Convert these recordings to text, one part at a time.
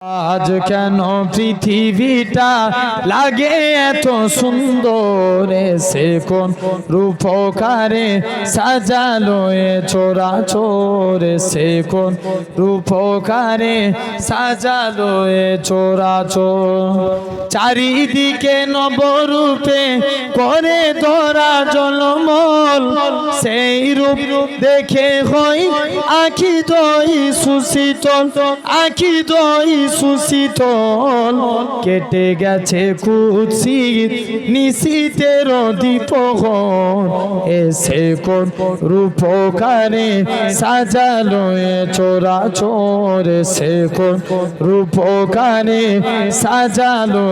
আজ কেন পৃথিবীটা লাগে এত সুন্দর? সে কোন রূপকারে সাজালো এ চোরা চোর? সে কোন রূপকারে সাজালো এ চোরা চোর? চারিদিকে নবরূপে করে ধরা জলমল, সেই রূপ দেখে হই আখি দই সুশীতল, আখি দই সুশীতল। কেটে গেছে কুৎসি নিশীতের দীপহর এসে কোন রূপকারে সাজালো চোরা চোর সে কোন রূপকারে সাজালো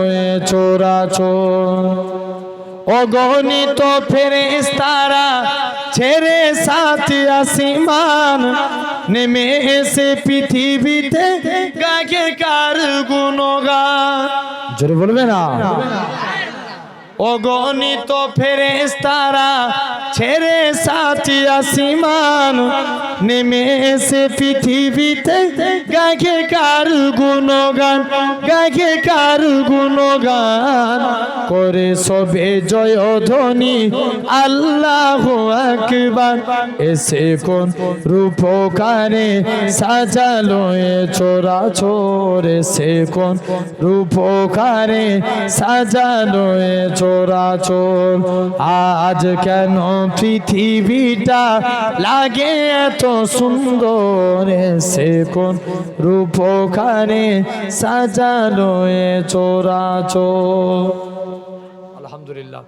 চোরা চোর অগণিত ফেরেস্তারা ছেড়ে সাথে আসিমান নেমে এসে পৃথিবীতে গাকে কার গুণগান। জোরে বলবে না। অগণিত ফেরেস্তারা ছেড়ে সাচিয়া আসিমান নেমে এসে পৃথিবীতে। গাকে কার গুণগান গাকে কার গুণগান? করে সবে জয় ধ্বনি আল্লাহ আকবার। এসে কোন রূপকারে সাজালো এ চোরা চোর। এসে কোন রূপকারে সাজালো এ চোরা চোর। আজ কেন পৃথিবীটা লাগে এত সুন্দর? এসে কোন রূপকারে সাজালো এ চোরা চোর। আলহামদুলিল্লাহ।